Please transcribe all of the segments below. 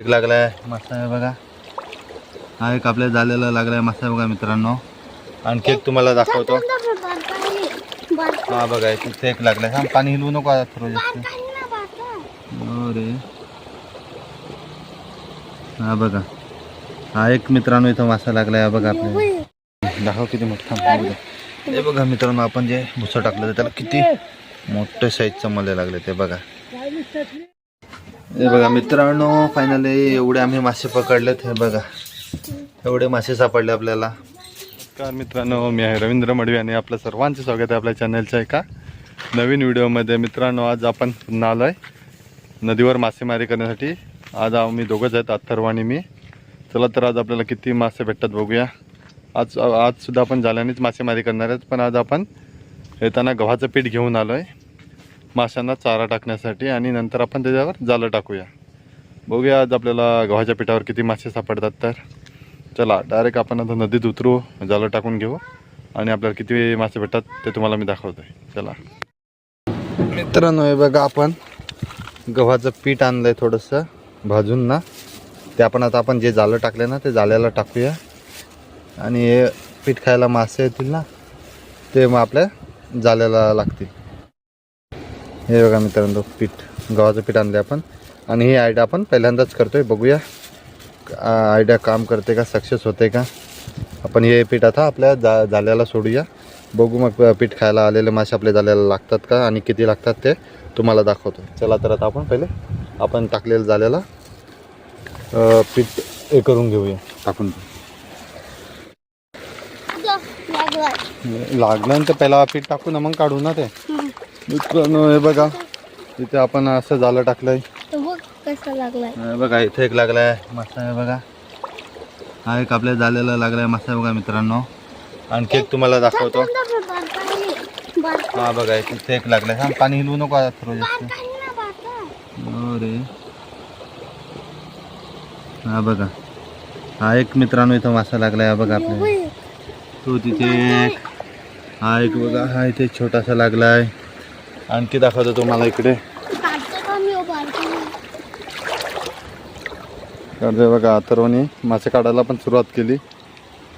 एक लागलाय मस्त आहे बघा. हा एक आपल्या झालेला लागलाय मस्त आहे बघा मित्रांनो. आणखी एक तुम्हाला दाखवतो. हा बघा तिथे एक लागलाय. हा पाणी हिलवू नको आता थोडं जास्त. हो रे हा बघा. हा एक मित्रांनो इथं मासा लागलाय हा बघा आपल्या दाखव किती मोठा हा बघा. मित्रांनो आपण जे भुसं टाकलं त्याला किती मोठ्या साईजचं मला लागले ते बघा. हे बघा मित्रांनो फायनली एवढे आम्ही मासे पकडलेत हे बघा. एवढे मासे सापडले आपल्याला. नमस्कार मित्रांनो मी आहे रवींद्र मडवी आणि आपलं सर्वांचे स्वागत आहे आपल्या चॅनलच्या एका नवीन व्हिडिओमध्ये. मित्रांनो आज आपण पुन्हा आलो आहे नदीवर मासेमारी करण्यासाठी. आज आम्ही दोघंच आहेत अथर्व आणि मी. चला तर आज आपल्याला किती मासे भेटतात बघूया. आज आजसुद्धा आपण जाल्यानेच मासेमारी करणार आहेत पण आज आपण येताना गव्हाचं पीठ घेऊन आलो आहे माशांना चारा टाकण्यासाठी आणि नंतर आपण त्याच्यावर जालं टाकूया. बघूया आज आपल्याला गव्हाच्या पिठावर किती मासे सापडतात तर. चला डायरेक्ट आपण आता नदीत उतरू जालं टाकून घेऊ आणि आपल्याला किती मासे भेटतात ते तुम्हाला मी दाखवतोय. चला. मित्रांनो हे बघा आपण गव्हाचं पीठ आणलंय थोडंसं भाजून ना. ते आपण आता आपण जे जालं टाकले ना ते जाल्याला टाकूया. आणि हे पीठ खायला मासे येतील ना ते मग आपल्या जाल्याला लागतील. हे बघा मित्रांनो पीठ गव्हाचं पीठ आणले आपण. आणि ही आयडिया आपण पहिल्यांदाच करतोय. बघूया आयडिया काम करते का सक्सेस होते का? आपण हे पीठ आता आपल्या जा जाल्याला सोडूया. बघू मग पीठ खायला आलेले मासे आपल्या जाल्याला लागतात का आणि किती लागतात ते तुम्हाला दाखवतो. चला तर आता आपण पहिले आपण टाकलेलं अं, पीठ हे करून घेऊया. टाकून लागलं. तर पहिला पीठ टाकू ना मग काढू ना ते. मित्रांनो हे बघा. इथे आपण असं झालं टाकलंय. कसा लागलाय. बघा इथे एक लागलाय. मस्त आहे बघा. हा एक आपल्या झालेला लागलाय. मस्त आहे बघा मित्रांनो. आणखी एक तुम्हाला दाखवतो. हा बघा तिथे एक लागलाय. हा पाणी हिलवू नको आता थोडं जास्त. हो रे हा बघा. हा एक मित्रांनो इथं मासा लागलाय. हा बघा आपल्या तो तिथे एक. हा एक बघा. हा इथे छोटासा लागलाय. आणखी दाखवतो तुम्हाला इकडे. बघा अथर्वने मासे काढायला पण सुरुवात केली.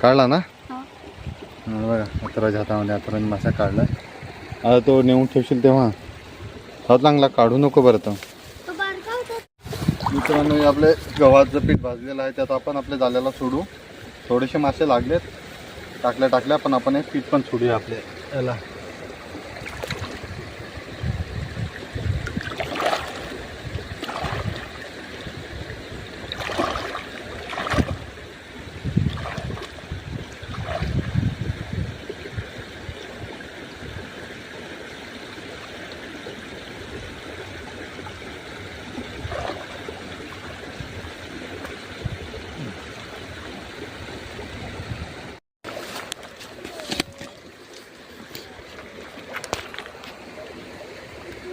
काढला ना? हा. बघा अथर्वाच्या हातामध्ये अथर्वने मासा काढला. आता तो नेऊन ठेवशील तेव्हा. हा चांगला काढू नको बरं तो. मित्रांनो हे आपले गव्हाचं पीठ भाजलेलं आहे. त्यात आपण आपल्या जाल्याला सोडू. थोडेसे मासे लागलेत. टाकल्या टाकल्या पण आपण एक पीठ पण सोडूया आपले. याला.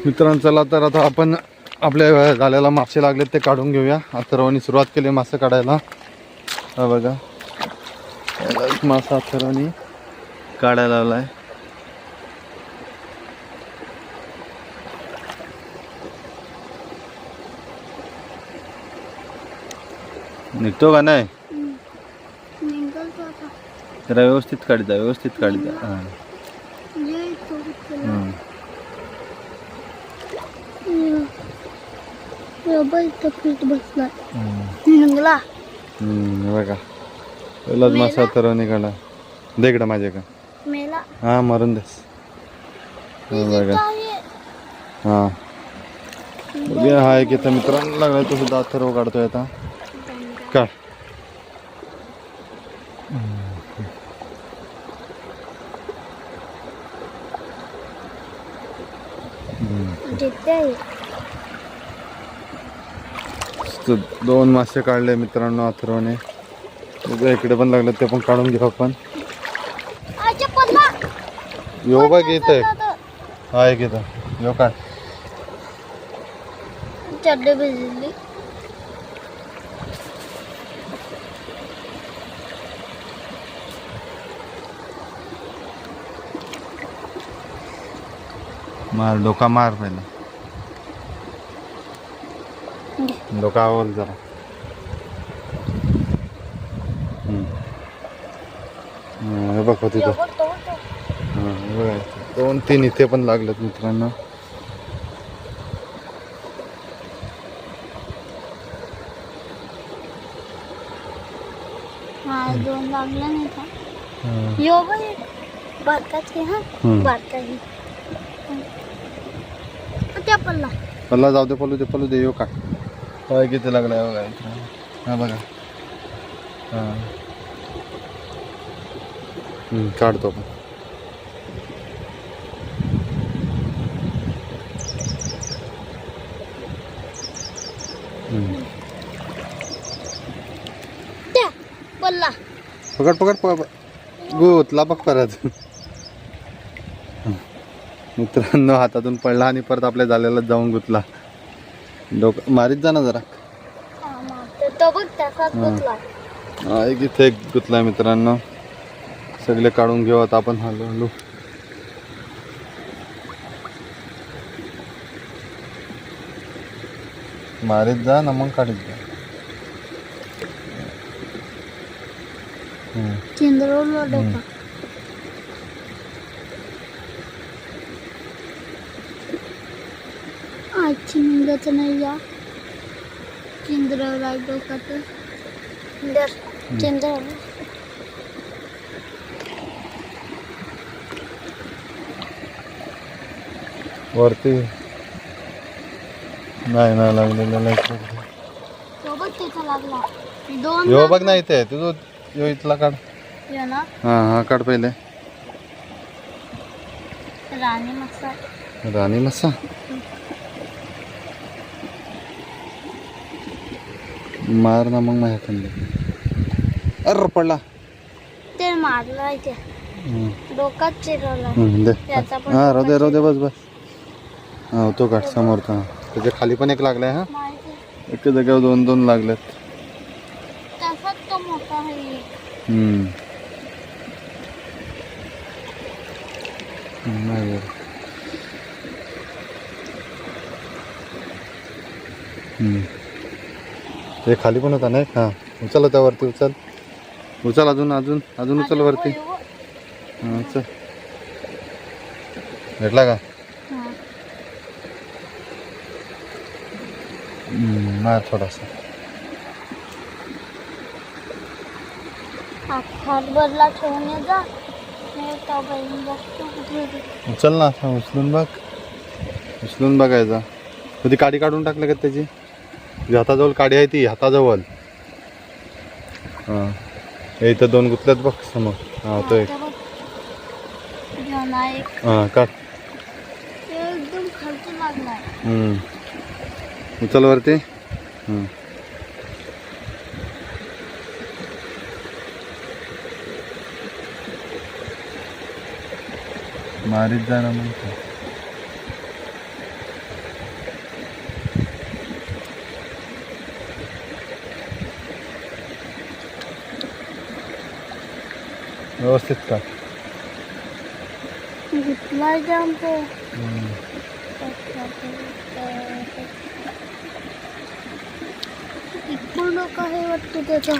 मित्रांनो चला तर आता आपण आपल्या झालेला मासे लागलेत ते काढून घेऊया. अथर्वानी सुरुवात केली मासे काढायला. हा बघा. मासा अथर्वानी काढायला लावलाय निघतो का नाही? जरा व्यवस्थित काढता व्यवस्थित काढता हां हम्म. पीठ बसणार. हम्म. निघला हम्म, हे बघा. पहिलाच मासा अथर्वानी काढा दे इकडं माझ्या का मेला. हा मारून देस हे बघा. हा. बघूया हा एक इथं मित्रांना लागलाय तो सुद्धा अथर्व काढतोय आता. काढ. जिथे मस्त दोन मासे काढले मित्रांनो अथर्वने इकडे पण लागले ते पण काढून घेऊ आपण. अच्छा पडला यो बघ इथे हा एक इथं. यो काढ. चड्डे भिजली. मार डोका मार पहिला. डोकावर जरा. हे बघ होती दोन तीन इथे पण लागलेत मित्रांनो. पल्ला. जाऊ दे पलू दे पलू दे यो काय काय किती लागलाय बघा इथं. हा बघा. हा. हम्म, काढतो आपण. हम्म. त्या पल्ला. पकड पकड पकड गुतला बघ परत. मित्रांनो हातातून पडला आणि परत आपल्या झालेला जाऊन गुतला. डोकं मारीत जा ना जरा. हा. तो बघ. गुतला. एक इथे एक गुतलाय मित्रांनो. सगळे काढून घेऊ आता आपण हलू हलू. मारीत जा ना मग काढीत जा. हम्म. चंद्रवरला डोका आजची निंदाचं नाही या चंद्रवला डोका तर चंद्रवर वरती. नाही नाही लागलेलं नाही. सोबत त्याचा लागला. दोन यो बघ ना इथे. तुझं यो इथला काढ. यो ना. हा हा काढ पहिले. राणी मसा राणी मस्सा? मार ना मग माझ्या खाली अर पडला. ते मारला इथे. चिरवला. हम्म, दे. हा राहू दे राहू दे बस बस. हा तो काढ समोरचा हा. त्याच्याखाली पण एक लागलाय हा? एका जागेवर दोन दोन लागलेत. तसाच तो मोठा आहे. हम्म. हम्म, हे खाली पण होता नाही? हा. उचल होता वरती उचल. उचल अजून अजून अजून उचल वरती. हो, उचल. भेटला का? हा. मार थोडासा. ठेवून जा. उचल ना उचलून बघ. उचलून बघायचा. कधी काडी काढून टाकलं का त्याची? जी हाताजवळ काडी आहे ती हाताजवळ. हां. हे इथं दोन गुतल्यात बघ समोर. हा तो एक. हां काढ. हम्म. उचल वरती. हम्म. मारीत जा ना मग. व्यवस्थित का घेतलाय जाम तो पूर्ण काय वाटतं त्याचा.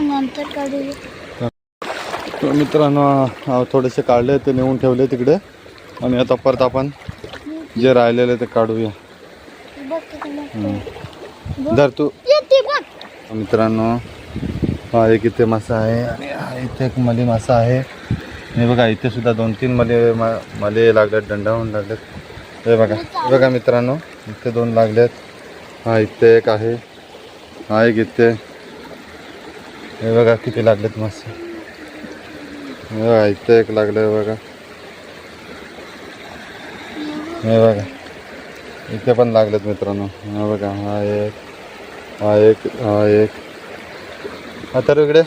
नंतर काढू. मित्रांनो थोडेसे काढले ते नेऊन ठेवले तिकडे. आणि आता परत आपण जे राहिलेले ते काढूया. जर तू. मित्रांनो हा एक इथे मासा आहे आणि हा इथे एक मली मासा आहे. हे बघा इथे सुद्धा दोन तीन मले मा- मले लागलेत दंडावून लागलेत. हे बघा हे बघा मित्रांनो इथे दोन लागलेत. हा इथे एक आहे हा एक इथे. हे बघा किती लागलेत मासे. हे बघा इथे एक लागले बघा. हे बघा. इथे पण लागलेत मित्रांनो. हा बघा हा एक हा एक हा एक. हा तर इकडे?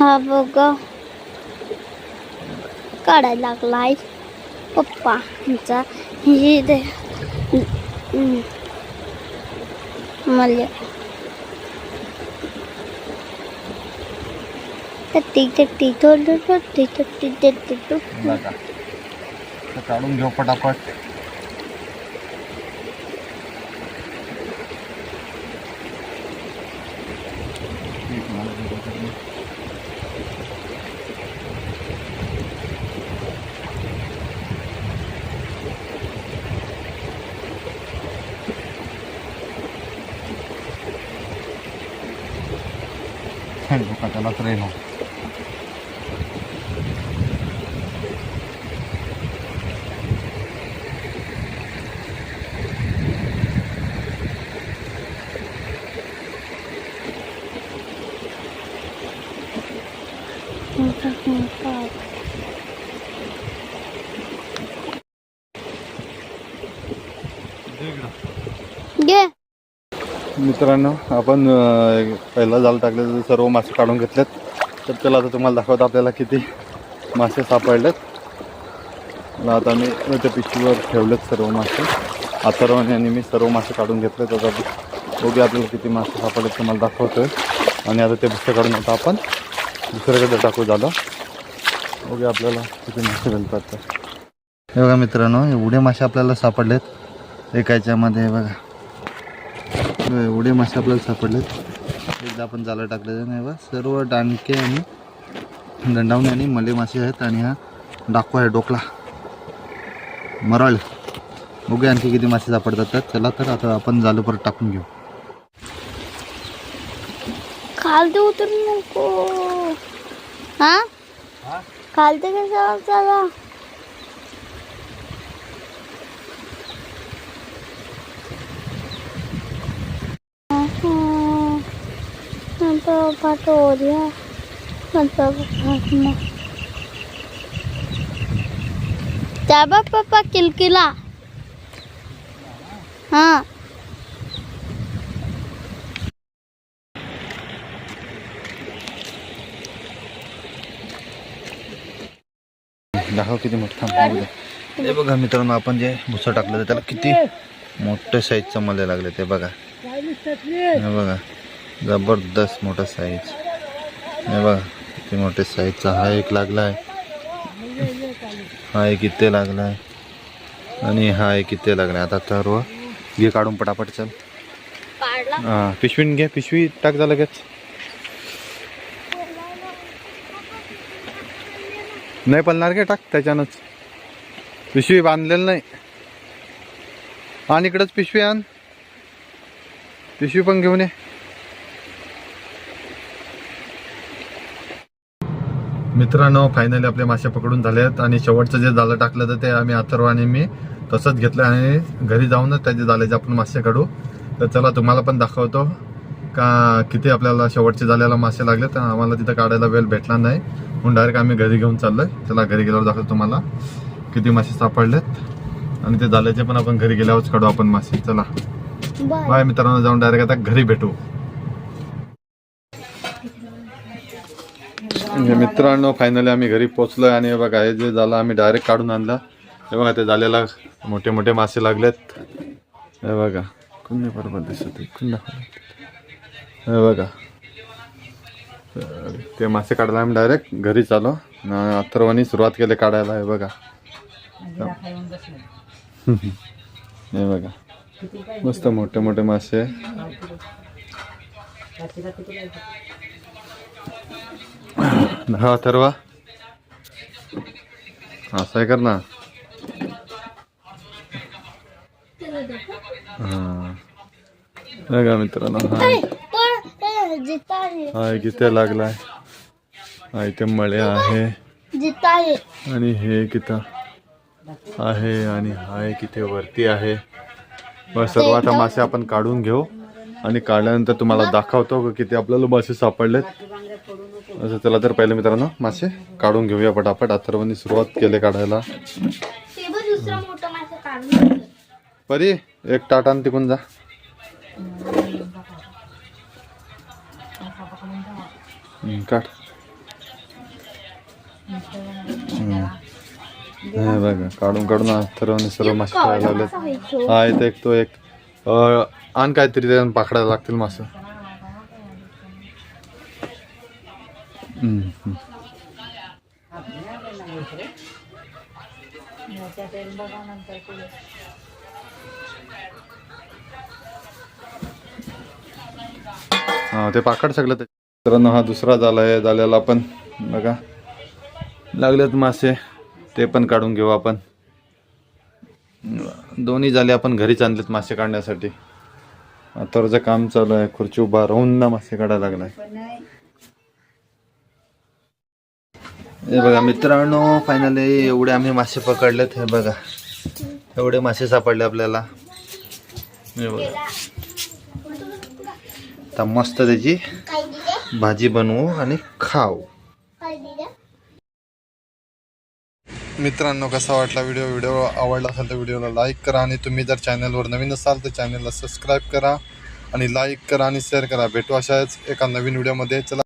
हा बघ. काढायला लागलाय. पप्पा ह्यांचा हे दे मला. काढून घेऊ पटापट त्यालाच राहील घे मित्रांनो आपण पहिला जाल टाकले सर्व मासे काढून घेतलेत. तर त्याला आता तुम्हाला दाखवतो आपल्याला किती मासे सापडलेत. आता मी त्या पिशवीवर ठेवलेत सर्व मासे. अथर्वाने आणि मी सर्व मासे काढून घेतलेत. आता बघूया आपल्याला किती मासे सापडलेत तुम्हाला दाखवतोय. आणि आता ते पुस्तक काढून आता आपण दुसऱ्याकडे टाकू झालं बघूया आपल्याला किती मासे मिळतात. हे बघा मित्रांनो एवढे मासे आपल्याला सापडलेत. एका याच्यामध्ये बघा, एवढे मासे आपल्याला सापडलेत. एकदा आपण जालं टाकलेलं नाही बघा सर्व डाणके आणि दंडावणे आणि मले मासे आहेत आणि हा डाकू आहे डोकला. मरळ बघूया आणखी किती मासे सापडतात त्यात. चला तर आता आपण जालं परत टाकून घेऊ. खालते उतरू नको. हा? खालते कसं चला? पाठो दिया मतलब जाबा पापा किलकिला. हाँ. दाखव किती मोठं हे बघा मित्रांनो आपण जे भुसा टाकलं त्याला किती मोठ्या साईजचं मले लागले ते बघा. हे बघा. जबरदस्त मोठा साईज हे बघा किती मोठे साईजचा हा एक लागला आहे हा एक इथे लागला आहे आणि हा एक इथे लागला आता सर्व घे काढून पटापट चल. हां पिशवीन घे. पिशवी टाक जा लगेच. नाही पलणार घे टाक त्याच्यानंच. पिशवी बांधलेलं नाही. आण इकडंच पिशवी आण. पिशवी पण घेऊन ये. मित्रांनो फायनली आपले मासे पकडून झाले आहेत आणि शेवटचं जे जालं टाकलं तर ते आम्ही अथर्व आणि मी तसंच घेतलं आणि घरी जाऊनच त्याचे जाल्याचे आपण मासे काढू. तर चला तुम्हाला पण दाखवतो का किती आपल्याला शेवटचे झालेला मासे लागले तर आम्हाला तिथं काढायला वेळ भेटला नाही. म्हणून डायरेक्ट आम्ही घरी घेऊन चाललोय. चला घरी गेल्यावर दाखवतो तुम्हाला किती मासे सापडलेत. आणि ते झाल्याचे पण आपण घरी गेल्यावरच काढू आपण मासे. चला. बाय. मित्रांनो जाऊन डायरेक्ट आता घरी भेटू. म्हणजे मित्रांनो फायनली आम्ही घरी पोचलो आणि हे बघा हे जे झालं आम्ही डायरेक्ट काढून आणलं. हे बघा ते झालेला मोठे मोठे मासे लागलेत. हे बघा कुणी बरोबर दिसत हे बघा. ते मासे काढायला आम्ही डायरेक्ट घरी चालो अथर्वानी सुरुवात केली काढायला हे बघा. हे बघा. मस्त मोठे मोठे मासे. हा ठरवा. असं आहे कर ना हा मित्रांनो हा. इथे लागलाय. हा इथे मळे आहे. आणि हे इथं आहे आणि हा एक इथे वरती आहे. मग सर्व आता मासे आपण काढून घेऊ. आणि काढल्यानंतर तुम्हाला दाखवतो का किती आपल्याला मासे सापडलेत. असं चला तर पहिले मित्रांनो मासे काढून घेऊया पटापट. अथर्वांनी सुरुवात केले काढायला. परी एक टाटान तिकून जा. काढ. बघा काढून काढून अथर्वांनी सर्व मासे खायला व्हायचो. हा इथे एक तो एक. आण काहीतरी पाकडायला लागतील मासे हम्म, हम्म. हा ते पाकड सगळं ते. मित्रांनो हा दुसरा झाला आहे झालेला पण. बघा. लागलेत मासे. ते पण काढून घेऊ आपण. दोन्ही झाले आपण घरीच आणलेत मासे काढण्यासाठी. आतावरचं काम चालू आहे खुर्ची उभा राहून ना मासे काढायला लागलाय. हे बघा मित्रांनो फायनली एवढे आम्ही मासे पकडलेत हे बघा. एवढे मासे सापडले आपल्याला. हे बघा. आता मस्त त्याची भाजी बनवू आणि खाऊ. मित्रांनो कसा वाटला व्हिडिओ व्हिडिओ आवडला असेल तर व्हिडिओला लाईक करा आणि तुम्ही जर चॅनलवर नवीन असाल तर चॅनलला सबस्क्राईब करा आणि लाईक करा आणि शेअर करा. भेटू अशाच एका नवीन व्हिडिओमध्ये चला.